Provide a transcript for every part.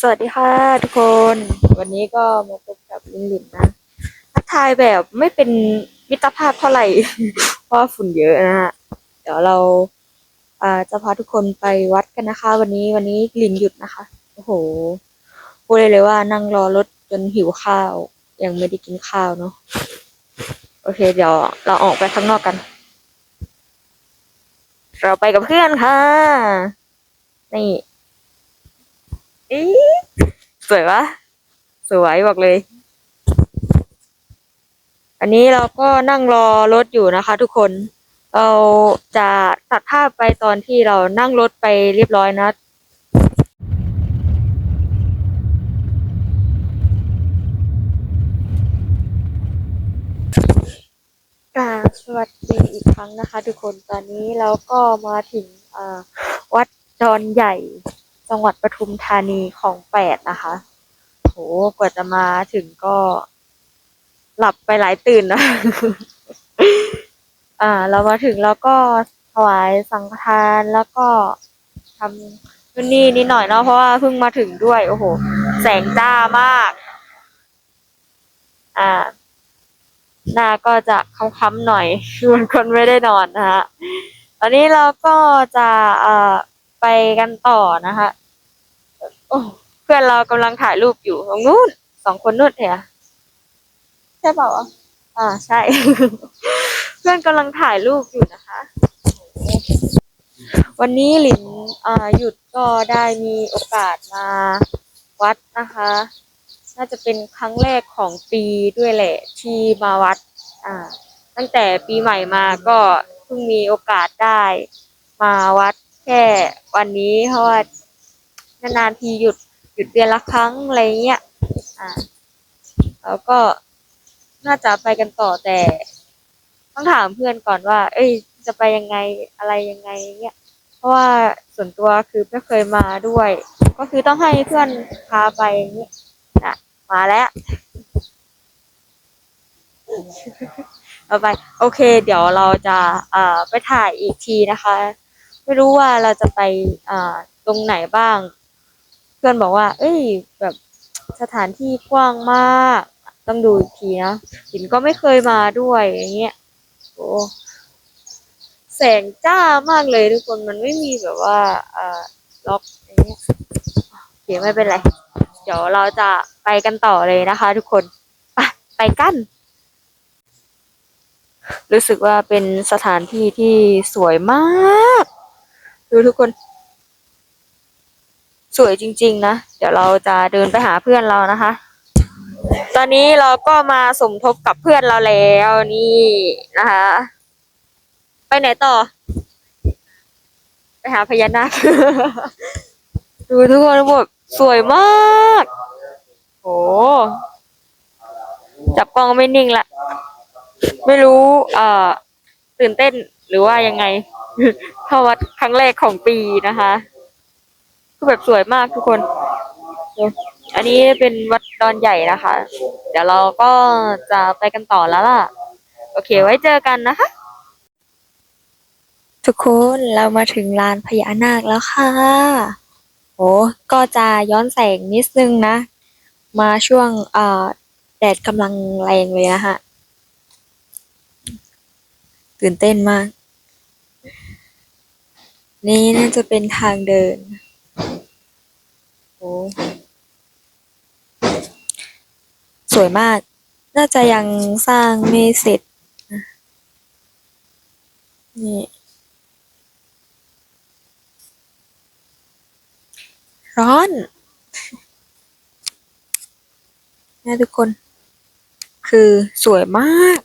สวัสดีค่ะทุกคน วันนี้ก็มาพบกับลินลินนะทักทายแบบไม่เป็นมิตรภาพเท่าไหร่ เพราะฝุ่นเยอะนะฮะเดี๋ยวเราอ่าจะพาทุกคนไปวัดกันนะคะ วันนี้วันนี้ลินหยุดนะคะ โอ้โหพูดเลยเลยว่านั่งรอรถจนหิวข้าว ยังไม่ได้กินข้าวเนาะโอเค เดี๋ยวเราออกไปข้างนอกกัน เราไปกับเพื่อนค่ะ นี่ อีสวยปะสวยบอกเลย อันนี้เราก็นั่งรอรถอยู่นะคะ ทุกคน เราจะตัดภาพไปตอนที่เรานั่งรถไปเรียบร้อยนะกาสวัสดีอีกครั้งนะคะ ทุกคนตอนนี้เราก็มาถึงวัดดอนใหญ่ จังหวัดปทุมธานีของแปดนะคะ โหกว่าจะมาถึงก็หลับไปหลายตื่นนะ อ่า เรามาถึงแล้วก็ถวายสังฆทานแล้วก็ทำนู่นนี่นิดหน่อยเนาะเพราะว่าเพิ่งมาถึงด้วย โอ้โห แสงจ้ามาก อ่า หน้าก็จะค้ำๆหน่อยเหมือนคนไม่ได้นอนนะฮะตอนนี้เราก็จะ เอ่อ ไปกันต่อนะคะโอ้เพื่อนเรากำลังถ่ายรูปอยู่ตรงนู้นสองคนนู้นเหรอใช่เปล่าวะอ่าใช่ เพื่อนกำลังถ่ายรูปอยู่นะคะ วันนี้หลินอ่าหยุดก็ได้มีโอกาสมาวัดนะคะ น่าจะเป็นครั้งแรกของปีด้วยแหละ ที่มาวัด อ่า ตั้งแต่ปีใหม่มาก็เพิ่งมีโอกาสได้มาวัด แค่วันนี้เพราะว่านานๆทีหยุดหยุดเดือนละครั้งอะไรเงี้ย อ่าแล้วก็น่าจะไปกันต่อแต่ ต้องถามเพื่อนก่อนว่า เอ้ย จะไปยังไงอะไรยังไงเงี้ย เพราะว่าส่วนตัวคือไม่เคยมาด้วย ก็คือต้องให้เพื่อนพาไปอย่างเงี้ยนะมาแล้วเอาไป โอเค เดี๋ยวเราจะ เอ่อ ไปถ่ายอีกทีนะคะ ไม่รู้ว่าเราจะไปอ่าตรงไหนบ้าง เพื่อนบอกว่า เอ้ย แบบสถานที่กว้างมาก ต้องดูอีกทีนะหินก็ไม่เคยมาด้วยอย่างเงี้ยโอ้แสงจ้ามากเลยทุกคนมันไม่มีแบบว่าอ่าล็อกอย่างเงี้ยโอเคไม่เป็นไร เดี๋ยวเราจะไปกันต่อเลยนะคะ ทุกคนไปไปกันรู้สึกว่าเป็นสถานที่ที่สวยมาก ดูทุกคน สวยจริง ๆ นะ เดี๋ยวเราจะเดินไปหาเพื่อนเรานะคะ ตอนนี้เราก็มาสมทบกับเพื่อนเราแล้วนี่นะคะ ไปไหนต่อ ไปหาพญานาค ดูทุกคนแบบสวยมากโอ้จับกล้องไม่นิ่งละ ไม่รู้ เอ่อ ตื่นเต้น หรือว่ายังไงเข้าวัดครั้งแรกของปีนะคะคือแบบสวยมากทุกคน อันนี้เป็นวัดดอนใหญ่นะคะ เดี๋ยวเราก็จะไปกันต่อแล้วล่ะ โอเคไว้เจอกันนะคะ ทุกคนเรามาถึงลานพญานาคแล้วค่ะโอ้ก็จะย้อนแสงนิดนึงนะ มาช่วงเอ่อแดดกำลังแรงเลยนะฮะตื่นเต้นมาก นี่น่าจะเป็นทางเดิน โอ้สวยมาก น่าจะยังสร้างไม่เสร็จนะนี่ ร้อนนะทุกคน คือสวยมาก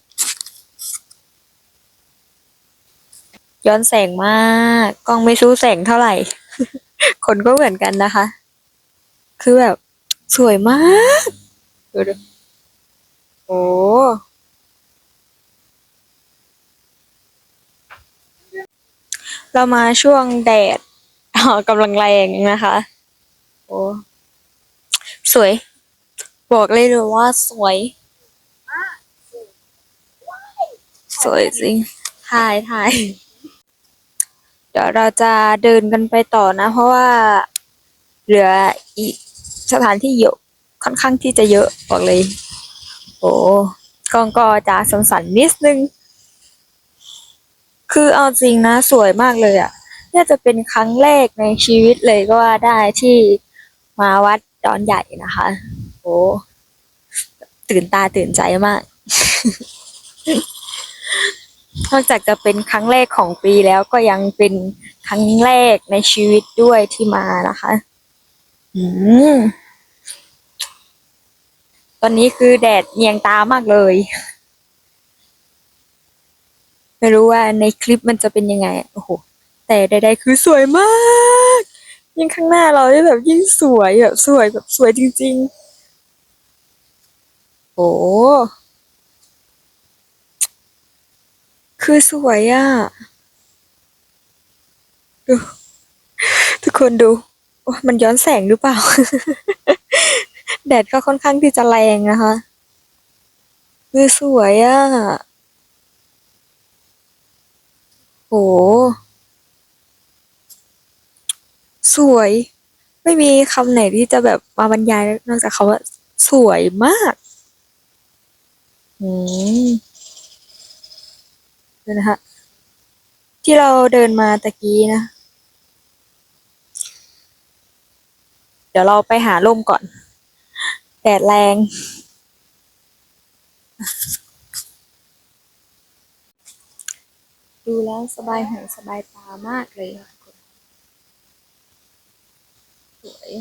ย้อนแสงมาก กล้องไม่สู้แสงเท่าไหร่ คนก็เหมือนกันนะคะ คือแบบ สวยมากดูดูโอ้เรามาช่วงแดดกำลังแรงนะคะ โอ้สวย บอกเลยเลยว่าสวย สวยจริงถ่ายถ่าย เดี๋ยวเราจะเดินกันไปต่อนะ เพราะว่าเหลืออีกสถานที่เยอะค่อนข้างที่จะเยอะบอกเลย โอ้กองก็จะสันสันนิดนึง คือเอาจริงนะ สวยมากเลยอะ่ะ น่าจะเป็นครั้งแรกในชีวิตเลยก็ว่าได้ที่มาวัดดอนใหญ่นะคะ โอ้ตื่นตาตื่นใจมาก นอกจากจะเป็นครั้งแรกของปีแล้วก็ยังเป็นครั้งแรกในชีวิตด้วยที่มานะคะ อืมตอนนี้คือแดดเนียงตามากเลย ไม่รู้ว่าในคลิปมันจะเป็นยังไง โอ้โห แต่ใดๆคือสวยมาก ยิ่งข้างหน้าเราได้แบบยิ่งสวยแบบสวยแบบสวยจริง ๆ โอ้ คือสวยอะ ดู ทุกคนดูมันย้อนแสงหรือเปล่า แดดก็ค่อนข้างที่จะแรงนะคะคือสวยอะ โห สวย ไม่มีคำไหนที่จะแบบมาบรรยายนอกจากคำว่าสวยมาก อืม เดี๋ยนะคะที่เราเดินมาตะกี้นะ เดี๋ยวเราไปหาร่มก่อน แดดแรง ดูแล้วสบายหูสบายตามากเลยค่ะทุกคนสวย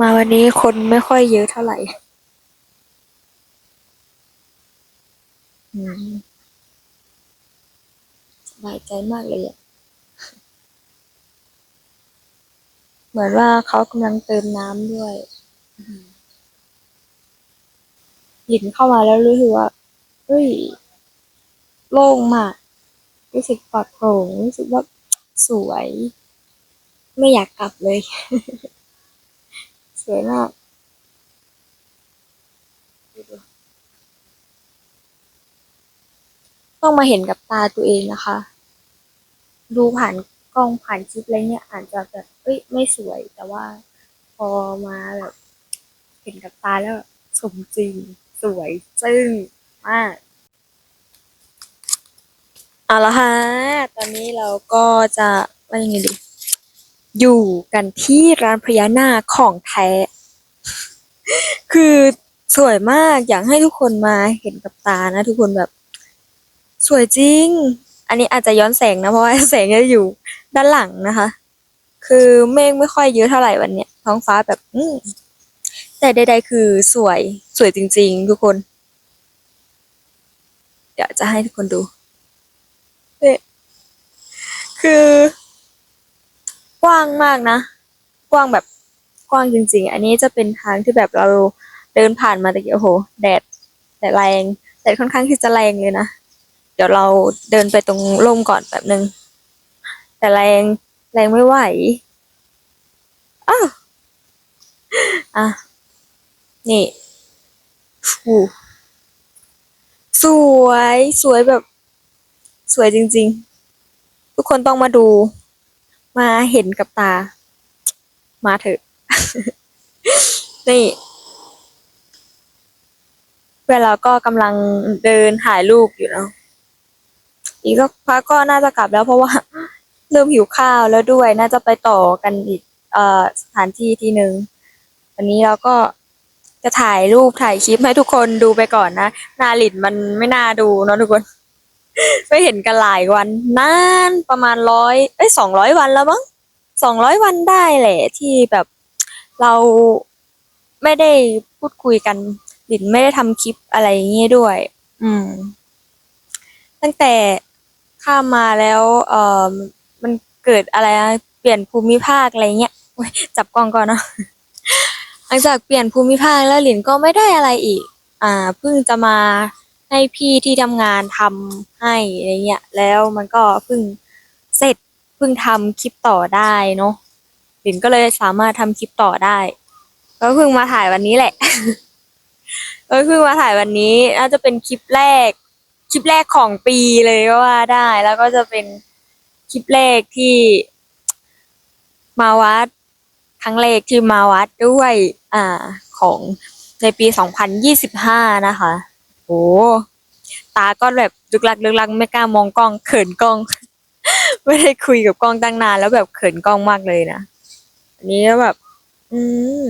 มาวันนี้คนไม่ค่อยเยอะเท่าไหร่ อืม สบายใจมากเลยอะเหมือนว่าเขากำลังเติมน้ำด้วยหยินเข้ามาแล้วรู้สึกว่า เฮ้ย โล่งมาก รู้สึกปลอดโปร่ง รู้สึกว่าสวย ไม่อยากกลับเลย สวยมาก ต้องมาเห็นกับตาตัวเองนะคะ ดูผ่านกล้องผ่านคลิปอะไรเงี้ยอาจจะแบบเอ้ยไม่สวย แต่ว่าพอมาแบบเห็นกับตาแล้วสมจริง สวยจึ้งมากเอาละฮะ ตอนนี้เราก็จะว่ายังไงดี อยู่กันที่ร้านพญานาคของแท้ คือสวยมากอยากให้ทุกคนมาเห็นกับตานะ ทุกคนแบบ สวยจริง อันนี้อาจจะย้อนแสงนะ เพราะว่าแสงจะอยู่ด้านหลังนะคะ คือเมฆไม่ค่อยเยอะเท่าไหร่วันเนี้ยท้องฟ้าแบบ อืมแต่ใดๆคือสวยสวยจริง ๆ ทุกคน เดี๋ยวจะให้ทุกคนดูเนี่ยคือ กว้างมากนะ กว้างแบบกว้างจริง ๆ อันนี้จะเป็นทางที่แบบเราเดินผ่านมาตะกี้โอ้โห แดดแดดแรงแดดค่อนข้างที่จะแรงเลยนะ เดี๋ยวเราเดินไปตรงร่มก่อนแบบนึง แต่แรงแรงไม่ไหวอ้าวอะ นี่อู้สวยสวยแบบ สวยจริง ๆ ทุกคนต้องมาดู มาเห็นกับตา มาเถอะ นี่เวลาก็กำลังเดินถ่ายรูปอยู่เนาะ อีกสักพักก็น่าจะกลับแล้วเพราะว่า เริ่มหิวข้าวแล้วด้วย น่าจะไปต่อกันอีกเอ่อสถานที่ที่หนึ่งวันนี้เราก็จะถ่ายรูปถ่ายคลิปให้ทุกคนดูไปก่อนนะหนาลินมันไม่น่าดูเนาะทุกคน ไม่เห็นกันหลายวันนานประมาณร้อยเอ้ยสองร้อยวันแล้วมั้งสองร้อยวันได้แหละ ที่แบบเราไม่ได้พูดคุยกันหลินไม่ได้ทำคลิปอะไรอย่างเงี้ยด้วย อืม ตั้งแต่ ข้ามมาแล้วเอ่อมันเกิดอะไรนะเปลี่ยนภูมิภาคอะไรเงี้ยโอ๊ยจับกล้องก่อนเนาะ หลังจากเปลี่ยนภูมิภาคแล้วหลินก็ไม่ได้อะไรอีก อ่าเพิ่งจะมาให้พี่ที่ทำงานทำให้อะไรเงี้ย แล้วมันก็เพิ่งเสร็จเพิ่งทำคลิปต่อได้เนาะหลินก็เลยสามารถทำคลิปต่อได้ ก็เพิ่งมาถ่ายวันนี้แหละก็เพิ่งมาถ่ายวันนี้น่าจะเป็นคลิปแรก คลิปแรกของปีเลยก็ว่าได้ แล้วก็จะเป็นคลิปแรกที่ มาวัดรั้งแรกที่มาวัดด้วย อ่าของในปี 2025 นะคะ โอ้ตาก็แบบลึกลักลึกลักไม่กล้ามองกล้อง เขินกล้อง ไม่ได้คุยกับกล้องตั้งนานแล้วแบบเขินกล้องมากเลยนะอันนี้ก็แบบ อืม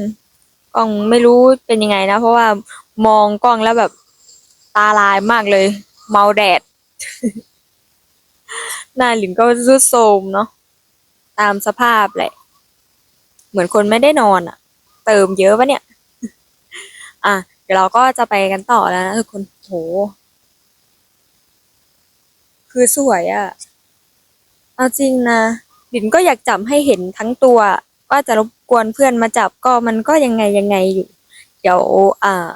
กล้องไม่รู้เป็นยังไงนะ เพราะว่ามองกล้องแล้วแบบตาลายมากเลย เมาแดด หน้าหลินก็รุดโทมเนาะตามสภาพแหละ เหมือนคนไม่ได้นอนอะเติมเยอะปะเนี่ย อะ เดี๋ยวเราก็จะไปกันต่อแล้วนะทุกคนโห คือสวยอะ เอาจริงนะหลินก็อยากจับให้เห็นทั้งตัวว่าจะรบกวนเพื่อนมาจับก็มันก็ยังไงยังไงอยู่ เดี๋ยว อ่า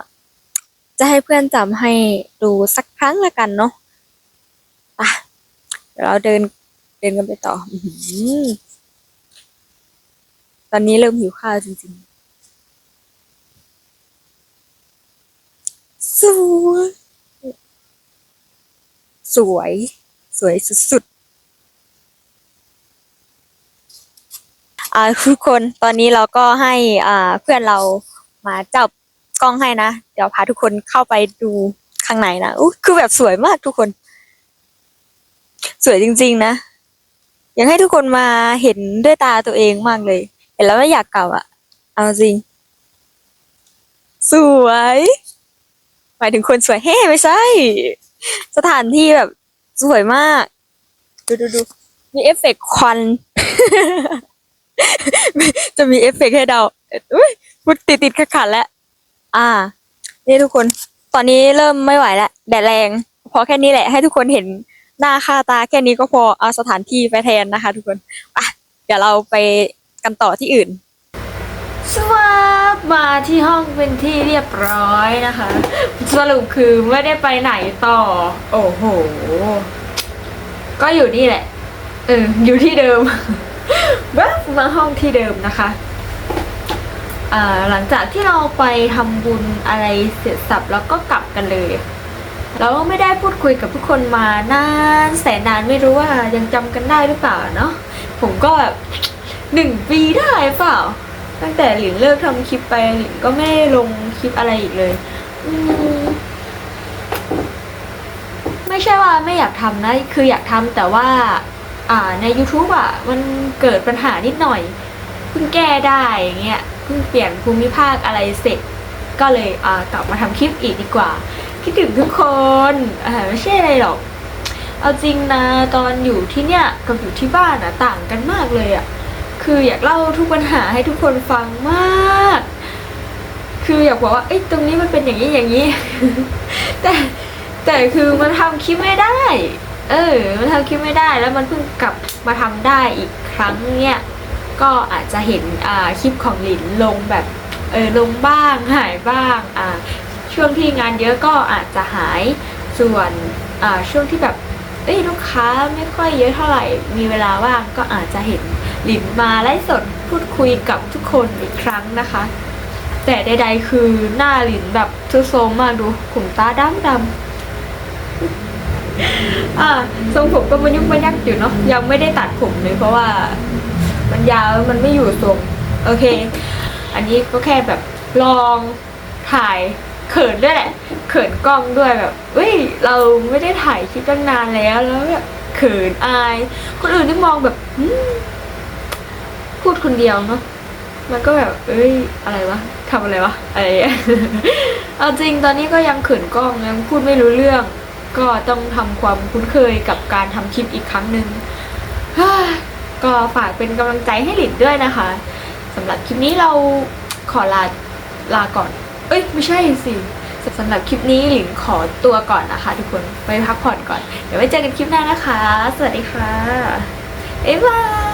จะให้เพื่อนจับให้ดูสัก ครั้งละกันเนาะอะเดี๋ยวเราเดินเดินกันไปต่ออตอนนี้เริ่มหิวข้าวจริงๆ สวย สวย สวยสุดๆอ่าทุกคนตอนนี้เราก็ให้อ่าเพื่อนเรามาจับกล้องให้นะ เดี๋ยวพาทุกคนเข้าไปดู ข้างในนะอู้คือแบบสวยมากทุกคน สวยจริง ๆ นะอยากให้ทุกคนมาเห็นด้วยตาตัวเองมากเลย เห็นแล้วไม่อยากกลับอะเอาจริง สวยหมายถึงคนสวยเฮ้ไม่ใช่ สถานที่แบบสวยมาก ดูดูดูมีเอฟเฟกต์ควัน จะมีเอฟเฟกต์ให้เดาอุ้ยพูดติดติดขัดขัดแล้ว อ่า นี่ทุกคน ตอนนี้เริ่มไม่ไหวแล้วแดดแรงพอแค่นี้แหละให้ทุกคนเห็นหน้าค่าตาแค่นี้ก็พอเอาสถานที่ไปแทนนะคะ ทุกคนอะเดี๋ยวเราไปกันต่อที่อื่น สวัสดีมาที่ห้องเป็นที่เรียบร้อยนะคะ สรุปคือไม่ได้ไปไหนต่อ โอ้โห ก็อยู่นี่แหละ เอออยู่ที่เดิมแวบมาห้องที่เดิมนะคะ หลังจากที่เราไปทำบุญอะไรเสร็จสับแล้วก็กลับกันเลยแล้วไม่ได้พูดคุยกับทุกคนมานานแสนนานไม่รู้ว่ายังจำกันได้หรือเปล่าเนาะผมก็แบบหนึ่งปีได้เปล่า ตั้งแต่หลินเลิกทำคลิปไปหลินก็ไม่ได้ลงคลิปอะไรอีกเลยไม่ใช่ว่าไม่อยากทำนะ คืออยากทำแต่ว่า อ่าใน YouTube อะ มันเกิดปัญหานิดหน่อยเพิ่งแก้ได้อย่างเงี้ย พิ่งเปลี่ยนภูมิภาคอะไรเสร็จ ก็เลยอ่ากลับมาทำคลิปอีกดีกว่า คิดถึงทุกคนไม่ใช่อะไรหรอก เอาจริงนะตอนอยู่ที่เนี่ยกับอยู่ที่บ้านอะต่างกันมากเลยอะคืออยากเล่าทุกปัญหาให้ทุกคนฟังมาก คืออยากบอกว่าเอ้ยตรงนี้มันเป็นอย่างนี้อย่างนี้ แต่แต่คือมันทำคลิปไม่ได้ เออ มันทำคลิปไม่ได้แล้วมันเพิ่งกลับมาทำได้อีกครั้งเนี่ย ก็อาจจะเห็นคลิปของหลินลงแบบเออลงบ้างหายบ้างอ่าช่วงที่งานเยอะก็อาจจะหายส่วนอ่าช่วงที่แบบเอ้ยลูกค้าไม่ค่อยเยอะเท่าไหร่มีเวลาว่างก็อาจจะเห็นหลินมาไลฟ์สดพูดคุยกับทุกคนอีกครั้งนะคะ แต่ใดๆคือหน้าหลินแบบทุโซมมากดูขนตาดำดำอ่าทรงผมก็มันยุกมันยักอยู่เนาะยังไม่ได้ตัดผมเลยเพราะว่า มันยาวมันไม่อยู่ทรงโอเค อันนี้ก็แค่แบบลองถ่ายเขินด้วยแหละเขินกล้องด้วยแบบเฮ้ยเราไม่ได้ถ่ายคลิปตั้งนานแล้วแล้วแบบเขินอาย คนอื่นที่มองแบบพูดคนเดียวเนาะมันก็แบบ เอ้ย อะไรวะทำอะไรวะ อะไรเอาจริงตอนนี้ก็ยังเขินกล้องยังพูดไม่รู้เรื่อง ก็ต้องทำความคุ้นเคยกับการทำคลิปอีกครั้งหนึ่ง ก็ฝากเป็นกำลังใจให้หลินด้วยนะคะสำหรับคลิปนี้เราขอลาลาก่อน เอ้ยไม่ใช่สิสำหรับคลิปนี้หลินขอตัวก่อนนะคะ ทุกคนไปพักผ่อนก่อน เดี๋ยวไว้เจอกันคลิปหน้านะคะ สวัสดีค่ะบ๊ายบาย